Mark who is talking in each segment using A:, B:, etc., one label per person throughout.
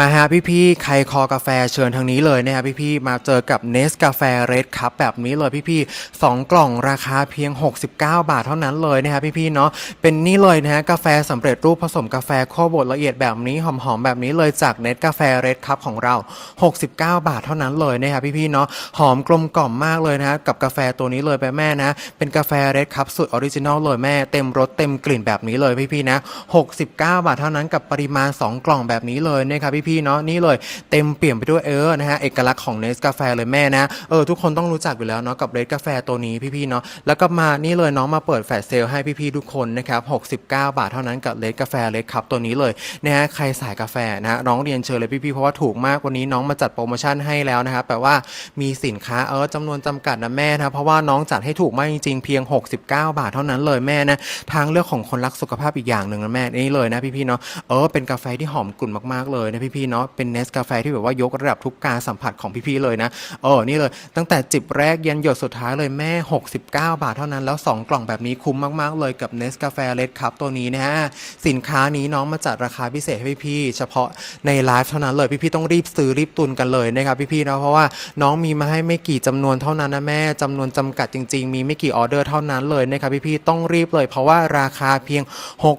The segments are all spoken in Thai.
A: มาฮะพี่ๆใครคอกาแฟเชิญทางนี้เลยนะครับพี่ๆมาเจอกับเนสกาแฟเรดคัพแบบนี้เลยพี่ๆสองกล่องราคาเพียง 69 บาทเท่านั้นเลยนะครับพี่ๆเนาะเป็นนี่เลยนะฮะกาแฟสำเร็จรูปผสมกาแฟคั่วบดละเอียดแบบนี้หอมๆแบบนี้เลยจากเนสกาแฟเรดคัพของเรา 69 บาทเท่านั้นเลยนะครับพี่ๆเนาะหอมกลมกล่อมมากเลยนะฮะกับกาแฟตัวนี้เลยไปแม่นะ เป็นกาแฟเรดคัพสุดออริจินอลเลยแม่เต็มรสเต็มกลิ่นแบบนี้เลยพี่ๆนะ 69 บาทเท่านั้นกับปริมาณ 2 กล่องแบบนี้เลยนะครับพี่พี่เนาะนี่เลยเต็มเปี่ยมไปด้วยเออนะฮะเอกลักษณ์ของเนสกาแฟเลยแม่นะเออทุกคนต้องรู้จักอยู่แล้วเนาะกับเรดกาแฟตัวนี้พี่ๆเนาะแล้วก็มานี่เลยน้องมาเปิดแฟลชเซลให้พี่ๆทุกคนนะครับ69 บาทเท่านั้นกับเรดกาแฟเรดคัพตัวนี้เลยนะฮะใครสายกาแฟนะฮะน้องเรียนเชิญเลยพี่ๆเพราะว่าถูกมากวันนี้น้องมาจัดโปรโมชั่นให้แล้วนะครับแปลว่ามีสินค้าเออจำนวนจำกัดนะแม่นะเพราะว่าน้องจัดให้ถูกมากจริงๆเพียง 69 บาทเท่านั้นเลยแม่นะทางเลือกของคนรักสุขภาพอีกอย่างหนึ่งนะแม่นี่เลยนะพี่ๆเนาะเออเป็นกาแฟที่หอมกลุ่นมากๆเลยนะพี่ๆเนาะเป็นเนสกาแฟที่แบบว่ายกระดับทุกการสัมผัสของพี่ๆเลยนะเออนี่เลย ตั้งแต่จิบแรกยันหยดสุดท้ายเลยแม่ 69 บาทเท่านั้นแล้ว 2 กล่องแบบนี้คุ้มมากๆ เลยกับเนสกาแฟเลดคัพตัวนี้นะฮะสินค้านี้น้องมาจัดราคาพิเศษให้พี่ๆเฉพาะในไลฟ์เท่านั้นเลยพี่ๆต้องรีบซื้อรีบตุนกันเลยนะครับพี่ๆนะเพราะว่าน้องมีมาให้ไม่กี่จำนวนเท่านั้นนะแม่จำนวนจำกัดจริง ๆ มีไม่กี่ออเดอร์เท่านั้นเลยนะครับพี่ๆต้องรีบเลย เพราะว่าราคาเพียง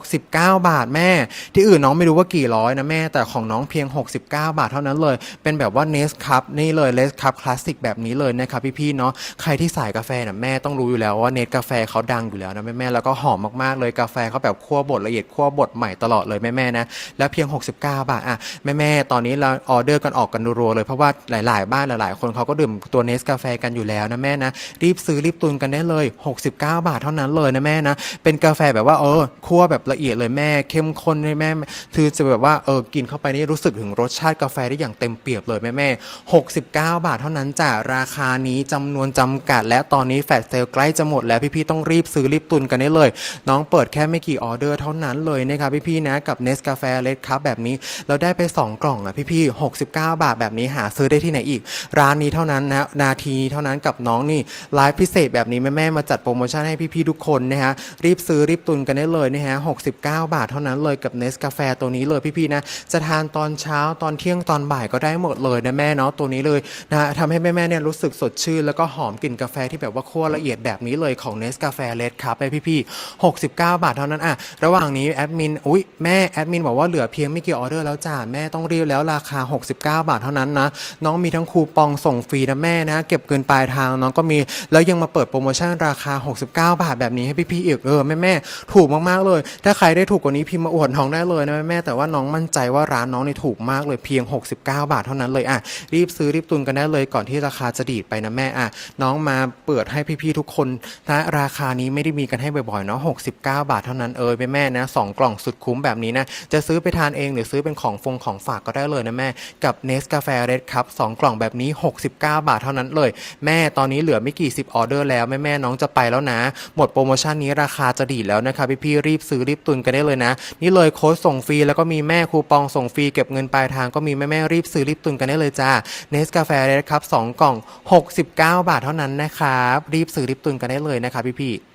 A: 69 บาทแม่ ที่อื่นน้องไม่รู้ว่ากี่ร้อยนะแม่แต่ของน้องเพียง69 บาทเท่านั้นเลย เป็นแบบว่าเนสคัพนี่เลยเลสคัพคลาสสิกแบบนี้เลยนะครับพี่ๆเนาะใครที่สายกาแฟน่ะแม่ต้องรู้อยู่แล้วว่าเนสกาแฟเขาดังอยู่แล้วนะแม่ๆแล้วก็หอมมากๆเลยกาแฟเขาแบบคั่วบดละเอียดคั่วบดใหม่ตลอดเลยแม่ๆนะแล้วเพียง 69 บาทอะแม่ๆตอนนี้เราออเดอร์กันออกกันรัวๆเลยเพราะว่าหลาย ๆ บ้านหลาย ๆ คนเขาก็ดื่มตัวเนสกาแฟกันอยู่แล้วนะแม่นะรีบซื้อรีบตุนกันได้เลย 69 บาทเท่านั้นเลยนะแม่นะเป็นกาแฟแบบว่าเออคั่วแบบละเอียดเลยแม่เข้มข้นเลยแม่คือจะแบบว่าเออกินเข้าไปนี่รู้สึกถึงรสชาติกาแฟได้อย่างเต็มเปียมเลยแม่แม่ๆ69 บาทเท่านั้นจ้ะราคานี้จำนวนจำกัด และตอนนี้แฟลชเซลใกล้จะหมดแล้วพี่ๆต้องรีบซื้อรีบตุนกันได้เลย น้องเปิดแค่ไม่กี่ออเดอร์เท่านั้นเลยนะครับพี่ๆนะกับเนสกาแฟเลดคัพแบบนี้เราได้ไป 2 กล่องอะพี่ๆ69 บาทแบบนี้หาซื้อได้ที่ไหนอีก ร้านนี้เท่านั้นนะนาทีนี้เท่านั้นกับน้องนี่ไลฟ์พิเศษแบบนี้แม่ๆมาจัดโปรโมชั่นให้พี่ๆทุกคนนะฮะรีบซื้อรีบตุนกันได้เลยนะฮะ69 บาทเท่านั้นเลยกับเนสกาแฟตัวนี้เลยพี่ๆนะจะทานตอนเช้าตอนเที่ยงตอนบ่ายก็ได้หมดเลยนะแม่เนาะตัวนี้เลยนะฮะทำให้แม่ๆเนี่ยรู้สึกสดชื่น แล้วก็หอมกลิ่นกาแฟที่แบบว่าคั่วละเอียดแบบนี้เลยของเนสกาแฟเลดครับให้พี่ๆ69 บาทเท่านั้นอะระหว่างนี้แอดมินอุ้ยแม่แอดมินบอกว่าเหลือเพียงไม่กี่ออเดอร์แล้วจ้าแม่ต้องรีบแล้วราคา 69 บาทเท่านั้นนะน้องมีทั้งคูปองส่งฟรีนะแม่นะเก็บเกินปลายทางน้องก็มีแล้วยังมาเปิดโปรโมชั่นราคา 69 บาทแบบนี้ให้พี่ๆอีกเออแม่แม่ถูกมากๆเลย ถ้าใครได้ถูกกว่านี้พิมพ์มาอวดน้องได้เลยนะแม่แต่ว่าน้องมั่นใจว่าร้านน้องนี่ถููกมากเลยเพียง 69 บาทเท่านั้นเลยอะรีบซื้อรีบตุนกันได้เลยก่อนที่ราคาจะดีดไปนะแม่อะน้องมาเปิดให้พี่ๆทุกคนนะราคานี้ไม่ได้มีกันให้บ่อยๆเนาะ69 บาทเท่านั้นเออแม่แม่นะสองกล่องสุดคุ้มแบบนี้นะจะซื้อไปทานเองหรือซื้อเป็นของฟงของฝากก็ได้เลยนะแม่กับเนสกาแฟเรดครับสองกล่องแบบนี้ 69 บาทเท่านั้นเลย แม่ตอนนี้เหลือไม่กี่สิบออเดอร์แล้วแม่แม่น้องจะไปแล้วนะ หมดโปรโมชั่นนี้ราคาจะดีแล้วนะครับพี่พี่ๆรีบซื้อรีบตุนกันได้เลยนะ นี่เลยโค้ดส่งฟรีแล้วก็มีแม่คูปองส่งฟรีเก็บเงินปลายทางก็มีแม่แม่รีบซื้อรีบตุนกันได้เลยจ้าเนสกาแฟเรดครับสองกล่อง 69 บาทเท่านั้นนะครับรีบซื้อรีบตุนกันได้เลยนะครับพี่พี่ๆ